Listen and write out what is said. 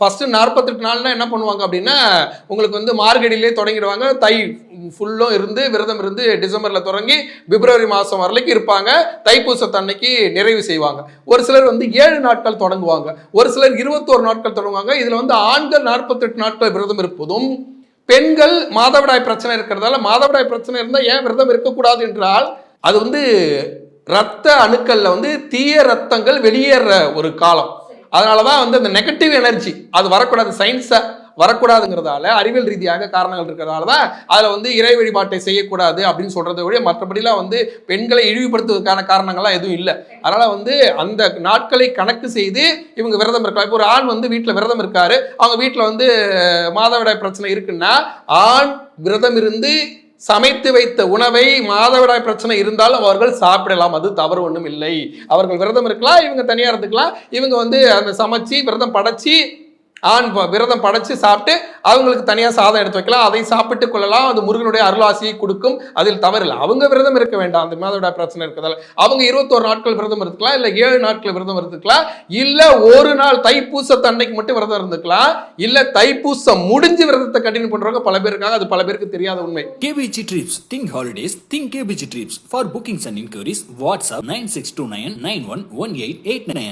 First நாற்பத்தெட்டு நாள்னா என்ன பண்ணுவாங்க அப்படின்னா உங்களுக்கு வந்து மார்கடியிலே தொடங்கிடுவாங்க. தை ஃபுல்லும் இருந்து விரதம் இருந்து டிசம்பரில் தொடங்கி பிப்ரவரி மாதம் வரலைக்கு இருப்பாங்க. தைப்பூசத்தன்னைக்கு நிறைவு செய்வாங்க. ஒரு சிலர் வந்து ஏழு நாட்கள் தொடங்குவாங்க. ஒரு சிலர் இருபத்தோரு நாட்கள் தொடங்குவாங்க. இதில் வந்து ஆண்கள் நாற்பத்தெட்டு நாட்கள் விரதம் இருப்பதும் பெண்கள் மாதவிடாய் பிரச்சனை இருக்கிறதால மாதவிடாய் பிரச்சனை இருந்தால் ஏன் விரதம் இருக்கக்கூடாது என்றால் அது வந்து ரத்த அணுக்களில் வந்து தீய ரத்தங்கள் வெளியேற ஒரு காலம். அதனால தான் வந்து அந்த நெகட்டிவ் எனர்ஜி அது வரக்கூடாது சயின்ஸை வரக்கூடாதுங்கிறதால அறிவியல் ரீதியாக காரணங்கள் இருக்கிறதால தான் அதில் வந்து இறை வழிபாட்டை செய்யக்கூடாது அப்படின்னு சொல்கிறத விட மற்றபடிலாம் வந்து பெண்களை இழிவுபடுத்துவதற்கான காரணங்கள்லாம் எதுவும் இல்லை. அதனால் வந்து அந்த நாட்களை கணக்கு செய்து இவங்க விரதம் இருக்கலாம் இப்போ ஒரு ஆண் வந்து வீட்டில் விரதம் இருக்காரு. அவங்க வீட்டில் வந்து மாதவிடாய் பிரச்சனை இருக்குன்னா ஆண் விரதம் இருந்து சமைத்து வைத்த உணவை மாதவிடாய் பிரச்சனை இருந்தாலும் அவர்கள் சாப்பிடலாம். அது தவறு ஒன்றும் இல்லை அவர்கள் விரதம் இருக்கலாம் இவங்க தனியாக இருந்துக்கலாம். இவங்க வந்து அந்த சமைச்சு விரதம் படைச்சி ஆண் விரதம் படைச்சு சாப்பிட்டு அவங்களுக்கு தனியாக சாதம் எடுத்து வைக்கலாம். அதை சாப்பிட்டு கொள்ளலாம். அது முருகனுடைய அருளாசியை கொடுக்கும். அதில் தவறில்லை. அவங்க விரதம் இருக்க வேண்டாம். அந்த மாதவிடாய் பிரச்சனை இருக்கிறதால. அவங்க இருபத்தோரு நாட்கள் விரதம் இருக்கலாம் இல்லை ஏழு நாட்கள் விரதம் இருந்துக்கலாம். இல்லை ஒரு நாள் தைப்பூசத்தன்னைக்கு மட்டும் விரதம் இருந்துக்கலாம். இல்லை தைப்பூசம் முடிஞ்சு விரதத்தை கண்டினியூ பண்ணுறவங்க பல பேர் இருக்காங்க. அது பல பேருக்கு தெரியாத உண்மை. KBG Trips. Think holidays. Think KBG Trips. For bookings and inquiries, WhatsApp 9629 911889.